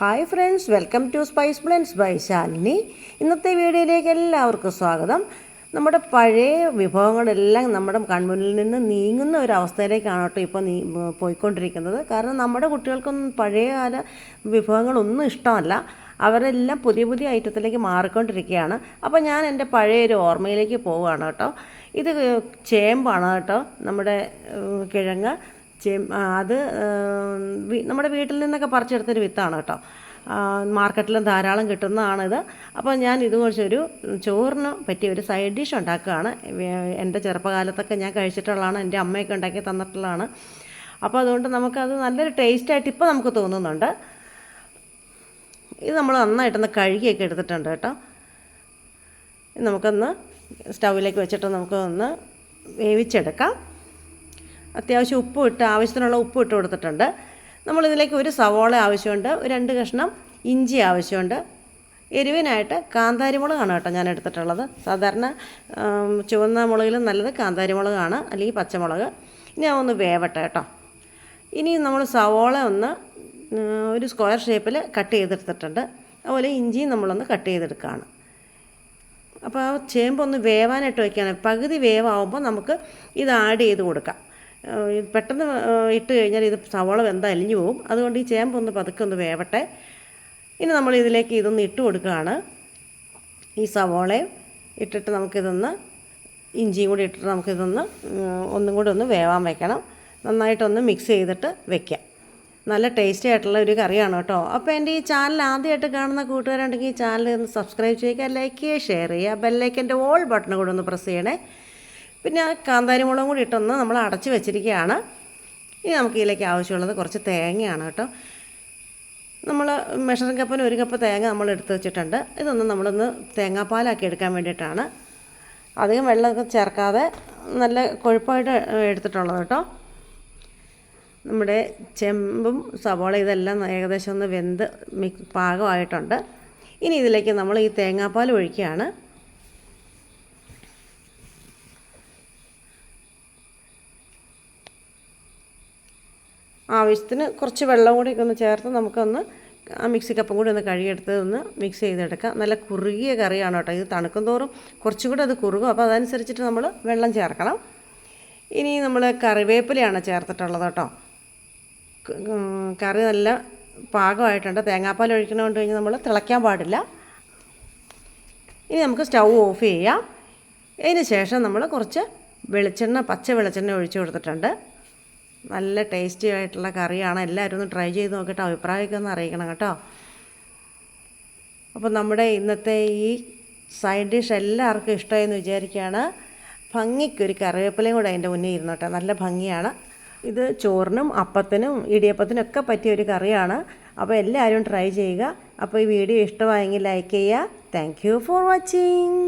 Hi friends welcome to spice blends by Shalini ഇന്നത്തെ വീഡിയോയിലേക്ക് എല്ലാവർക്കും സ്വാഗതം. നമ്മുടെ പഴയ വിഭവങ്ങളെല്ലാം നമ്മുടെ കൺമുന്നിൽ നിന്ന് നീങ്ങുന്ന ഒരു അവസ്ഥയിലേക്കാണ് കേട്ടോ ഇപ്പോൾ നീ പോയിക്കൊണ്ടിരിക്കുന്നത്. കാരണം നമ്മുടെ കുട്ടികൾക്കൊന്നും പഴയകാല വിഭവങ്ങളൊന്നും ഇഷ്ടമല്ല. അവരെല്ലാം പുതിയ പുതിയ ഐറ്റത്തിലേക്ക് മാറിക്കൊണ്ടിരിക്കുകയാണ്. അപ്പോൾ ഞാൻ എന്റെ പഴയ ഒരു ഓർമ്മയിലേക്ക് പോവുകയാണ് കേട്ടോ. ഇത് ചേമ്പാണ് കേട്ടോ നമ്മുടെ കിഴങ്ങ്. അത് നമ്മുടെ വീട്ടിൽ നിന്നൊക്കെ പറിച്ചെടുത്തൊരു വിത്താണ് കേട്ടോ. മാർക്കറ്റിലും ധാരാളം കിട്ടുന്നതാണിത്. അപ്പോൾ ഞാൻ ഇത് കുറിച്ചൊരു ചോറിന് പറ്റിയ ഒരു സൈഡ് ഡിഷ് ഉണ്ടാക്കുകയാണ്. എന്റെ ചെറുപ്പകാലത്തൊക്കെ ഞാൻ കഴിച്ചിട്ടുള്ളതാണ്. എന്റെ അമ്മയൊക്കെ ഉണ്ടാക്കി തന്നിട്ടുള്ളതാണ്. അപ്പോൾ അതുകൊണ്ട് നമുക്കത് നല്ലൊരു ടേസ്റ്റായിട്ട് ഇപ്പോൾ നമുക്ക് തോന്നുന്നുണ്ട്. ഇത് നമ്മൾ നന്നായിട്ടൊന്ന് കഴുകിയൊക്കെ എടുത്തിട്ടുണ്ട് കേട്ടോ. നമുക്കൊന്ന് സ്റ്റൗവിലേക്ക് വെച്ചിട്ട് നമുക്കൊന്ന് വേവിച്ചെടുക്കാം. അത്യാവശ്യം ഉപ്പ് ഇട്ട് ആവശ്യത്തിനുള്ള ഉപ്പ് ഇട്ട് കൊടുത്തിട്ടുണ്ട്. നമ്മളിതിലേക്ക് ഒരു സവോള ആവശ്യമുണ്ട് ഒരു രണ്ട് കഷ്ണം ഇഞ്ചി ആവശ്യമുണ്ട്. എരിവിനായിട്ട് കാന്താരി മുളകാണ് കേട്ടോ ഞാൻ എടുത്തിട്ടുള്ളത്. സാധാരണ ചുവന്ന മുളകിലും നല്ലത് കാന്താരി മുളകാണ് അല്ലെങ്കിൽ പച്ചമുളക്. ഇനി ഒന്ന് വേവട്ടെ കേട്ടോ. ഇനി നമ്മൾ സവോള ഒന്ന് ഒരു സ്ക്വയർ ഷേപ്പിൽ കട്ട് ചെയ്തെടുത്തിട്ടുണ്ട്. അതുപോലെ ഇഞ്ചിയും നമ്മളൊന്ന് കട്ട് ചെയ്തെടുക്കുകയാണ്. അപ്പോൾ ആ ചേമ്പൊന്ന് വേവാനായിട്ട് വയ്ക്കുകയാണ്. പകുതി വേവാകുമ്പോൾ നമുക്ക് ഇത് ആഡ് ചെയ്ത് കൊടുക്കാം. പെട്ടെന്ന് ഇട്ട് കഴിഞ്ഞാൽ ഇത് സവോള വെന്ത അലിഞ്ഞു പോകും. അതുകൊണ്ട് ഈ ചേമ്പൊന്ന് പതുക്കെ ഒന്ന് വേവട്ടെ. ഇനി നമ്മൾ ഇതിലേക്ക് ഇതൊന്ന് ഇട്ട് കൊടുക്കുകയാണ്. ഈ സവോളയും ഇട്ടിട്ട് നമുക്കിതൊന്ന് ഇഞ്ചിയും കൂടി ഇട്ടിട്ട് നമുക്കിതൊന്ന് ഒന്നും കൂടി ഒന്ന് വേവാൻ വെക്കണം. നന്നായിട്ടൊന്ന് മിക്സ് ചെയ്തിട്ട് വെക്കാം. നല്ല ടേസ്റ്റി ആയിട്ടുള്ള ഒരു കറിയാണ് കേട്ടോ. അപ്പോൾ എന്റെ ഈ ചാനൽ ആദ്യമായിട്ട് കാണുന്ന കൂട്ടുകാരുണ്ടെങ്കിൽ ഈ ചാനൽ ഒന്ന് സബ്സ്ക്രൈബ് ചെയ്യുക ലൈക്ക് ചെയ്യുക ഷെയർ ചെയ്യുക ബെല്ലൈക്കന്റെ ഓൾ ബട്ടൺ കൂടെ ഒന്ന് പ്രസ് ചെയ്യണേ. പിന്നെ കാന്താരി മുളകും കൂടി ഇട്ടൊന്ന് നമ്മൾ അടച്ച് വെച്ചിരിക്കുകയാണ്. ഇനി നമുക്ക് ഇതിലേക്ക് ആവശ്യമുള്ളത് കുറച്ച് തേങ്ങയാണ് കേട്ടോ. നമ്മൾ മെഷറിംഗ് കപ്പിന് ഒരു കപ്പ് തേങ്ങ നമ്മൾ എടുത്ത് വെച്ചിട്ടുണ്ട്. ഇതൊന്ന് നമ്മളൊന്ന് തേങ്ങാപ്പാലാക്കി എടുക്കാൻ വേണ്ടിയിട്ടാണ്. അധികം വെള്ളമൊക്കെ ചേർക്കാതെ നല്ല കൊഴുപ്പായിട്ട് എടുത്തിട്ടുള്ളത് കേട്ടോ. നമ്മുടെ ചെമ്പും സവോള ഇതെല്ലാം ഏകദേശം ഒന്ന് വെന്ത് പാകമായിട്ടുണ്ട്. ഇനി ഇതിലേക്ക് നമ്മൾ ഈ തേങ്ങാപ്പാൽ ഒഴിക്കുകയാണ്. ആവശ്യത്തിന് കുറച്ച് വെള്ളം കൂടി ഒന്ന് ചേർത്ത് നമുക്കൊന്ന് ആ മിക്സി കപ്പും കൂടി ഒന്ന് കഴുകിയെടുത്ത് ഒന്ന് മിക്സ് ചെയ്തെടുക്കാം. നല്ല കുറുകിയ കറിയാണ് കേട്ടോ. ഇത് തണുക്കും തോറും കുറച്ചും കൂടി അത് കുറുകും. അപ്പോൾ അതനുസരിച്ചിട്ട് നമ്മൾ വെള്ളം ചേർക്കണം. ഇനി നമ്മൾ കറിവേപ്പിലയാണ് ചേർത്തിട്ടുള്ളത് കേട്ടോ. കറി നല്ല പാകമായിട്ടുണ്ട്. തേങ്ങാപ്പാൽ ഒഴിക്കണോണ്ട് കഴിഞ്ഞാൽ നമ്മൾ തിളയ്ക്കാൻ പാടില്ല. ഇനി നമുക്ക് സ്റ്റൗ ഓഫ് ചെയ്യാം. അതിന് ശേഷം നമ്മൾ കുറച്ച് വെളിച്ചെണ്ണ പച്ച വെളിച്ചെണ്ണ ഒഴിച്ചു കൊടുത്തിട്ടുണ്ട്. നല്ല ടേസ്റ്റി ആയിട്ടുള്ള കറിയാണ്. എല്ലാവരും ഒന്ന് ട്രൈ ചെയ്ത് നോക്കിയിട്ട് അഭിപ്രായമൊക്കെ ഒന്ന് അറിയിക്കണം കേട്ടോ. അപ്പോൾ നമ്മുടെ ഇന്നത്തെ ഈ സൈഡ് ഡിഷ് എല്ലാവർക്കും ഇഷ്ടമായെന്ന് വിചാരിക്കുകയാണ്. ഭംഗിക്കൊരു കറിവേപ്പിലയും കൂടെ അതിന്റെ മുന്നേ ഇരുന്നോട്ടെ നല്ല ഭംഗിയാണ്. ഇത് ചോറിനും അപ്പത്തിനും ഇടിയപ്പത്തിനും ഒക്കെ പറ്റിയ ഒരു കറിയാണ്. അപ്പോൾ എല്ലാവരും ട്രൈ ചെയ്യുക. അപ്പോൾ ഈ വീഡിയോ ഇഷ്ടമായെങ്കിൽ ലൈക്ക് ചെയ്യുക. Thank for watching